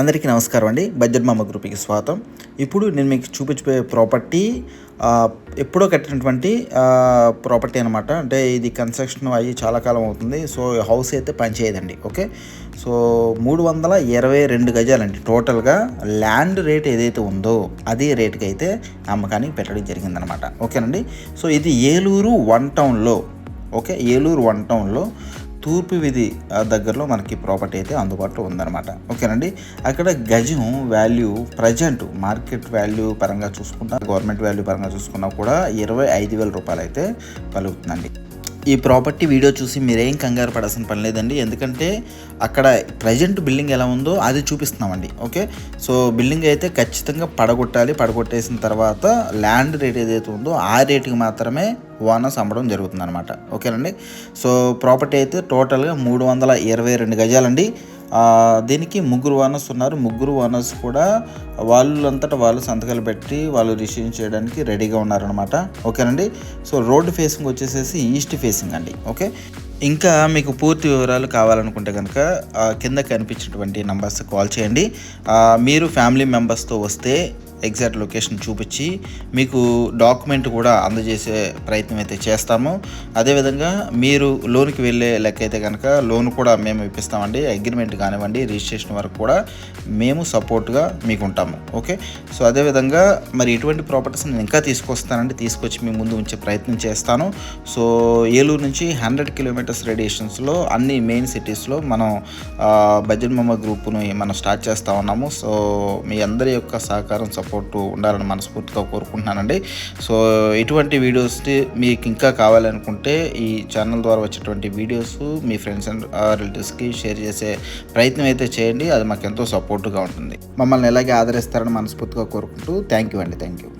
అందరికీ నమస్కారం అండి. బడ్జెట్ మామ గ్రూప్కి స్వాగతం. ఇప్పుడు నేను మీకు చూపించబోయే ప్రాపర్టీ ఎప్పుడో కట్టినటువంటి ప్రాపర్టీ అనమాట అంటే ఇది కన్స్ట్రక్షన్ అయ్యి చాలా కాలం అవుతుంది. సో హౌస్ అయితే పనిచేయదండి ఓకే? సో మూడు వందల ఇరవై రెండు గజాలండి. టోటల్గా ల్యాండ్ రేట్ ఏదైతే ఉందో అదే రేటుకి అయితే అమ్మకానికి పెట్టడం జరిగిందనమాట ఓకేనండి? సో ఇది ఏలూరు వన్ టౌన్లో. ఓకే? ఏలూరు వన్ టౌన్లో. తూర్పు వీధి దగ్గరలో మనకి ప్రాపర్టీ అయితే అందుబాటులో ఉందన్నమాట. ఓకేనండి? అక్కడ గజం వాల్యూ ప్రజెంట్ మార్కెట్ వాల్యూ పరంగా చూసుకున్నా గవర్నమెంట్ వాల్యూ పరంగా చూసుకున్నా కూడా ఇరవై ఐదు వేల రూపాయలు అయితే కలుగుతుందండి. ఈ ప్రాపర్టీ వీడియో చూసి మీరేం కంగారు పడాల్సిన పని లేదండి. ఎందుకంటే అక్కడ ప్రజెంట్ బిల్డింగ్ ఎలా ఉందో అది చూపిస్తున్నామండి. ఓకే? సో బిల్డింగ్ అయితే ఖచ్చితంగా పడగొట్టాలి. పడగొట్టేసిన తర్వాత ల్యాండ్ రేట్ ఏదైతే ఉందో ఆ రేటుకి మాత్రమే ఓనర్స్ అమ్మడం జరుగుతుంది అనమాట ఓకేనండి? సో ప్రాపర్టీ అయితే టోటల్గా మూడు వందల ఇరవై రెండు గజాలండి. దీనికి ముగ్గురు ఓనర్స్ ఉన్నారు. ముగ్గురు ఓనర్స్ కూడా వాళ్ళంతటా వాళ్ళు సంతకాలు పెట్టి వాళ్ళు రిసీవ్ చేయడానికి రెడీగా ఉన్నారనమాట ఓకేనండి? సో రోడ్ ఫేసింగ్ వచ్చేసేసి ఈస్ట్ ఫేసింగ్ అండి. ఓకే? ఇంకా మీకు పూర్తి వివరాలు కావాలనుకుంటే కనుక కింద కనిపించినటువంటి నంబర్స్ కాల్ చేయండి. మీరు ఫ్యామిలీ మెంబర్స్తో వస్తే ఎగ్జాక్ట్ లొకేషన్ చూపించి మీకు డాక్యుమెంట్ కూడా అందజేసే ప్రయత్నం అయితే చేస్తాము. అదేవిధంగా మీరు లోన్కి వెళ్ళే లెక్క అయితే కనుక లోన్ కూడా మేము ఇప్పిస్తామండి. అగ్రిమెంట్ కానివ్వండి రిజిస్ట్రేషన్ వరకు కూడా మేము సపోర్ట్గా మీకు ఉంటాము ఓకే? సో అదేవిధంగా మరి ఇటువంటి ప్రాపర్టీస్ నేను ఇంకా తీసుకొస్తానండి. తీసుకొచ్చి మీ ముందు ఉంచే ప్రయత్నం చేస్తాను. సో ఏలూరు నుంచి హండ్రెడ్ కిలోమీటర్స్ రేడియేషన్స్లో అన్ని మెయిన్ సిటీస్లో మనం బజెట్ మమ్మ గ్రూప్ను మనం స్టార్ట్ చేస్తూ ఉన్నాము. సో మీ అందరి యొక్క సహకారం సపోర్ట్ ఉండాలని మనస్ఫూర్తిగా కోరుకుంటున్నానండి. సో ఇటువంటి వీడియోస్ మీకు ఇంకా కావాలనుకుంటే ఈ ఛానల్ ద్వారా వచ్చేటువంటి వీడియోస్ మీ ఫ్రెండ్స్ అండ్ రిలేటివ్స్కి షేర్ చేసే ప్రయత్నం అయితే చేయండి. అది మాకు ఎంతో సపోర్ట్గా ఉంటుంది. మమ్మల్ని ఎలాగే ఆదరిస్తారని మనస్ఫూర్తిగా కోరుకుంటూ థ్యాంక్ యూ అండి. Thank you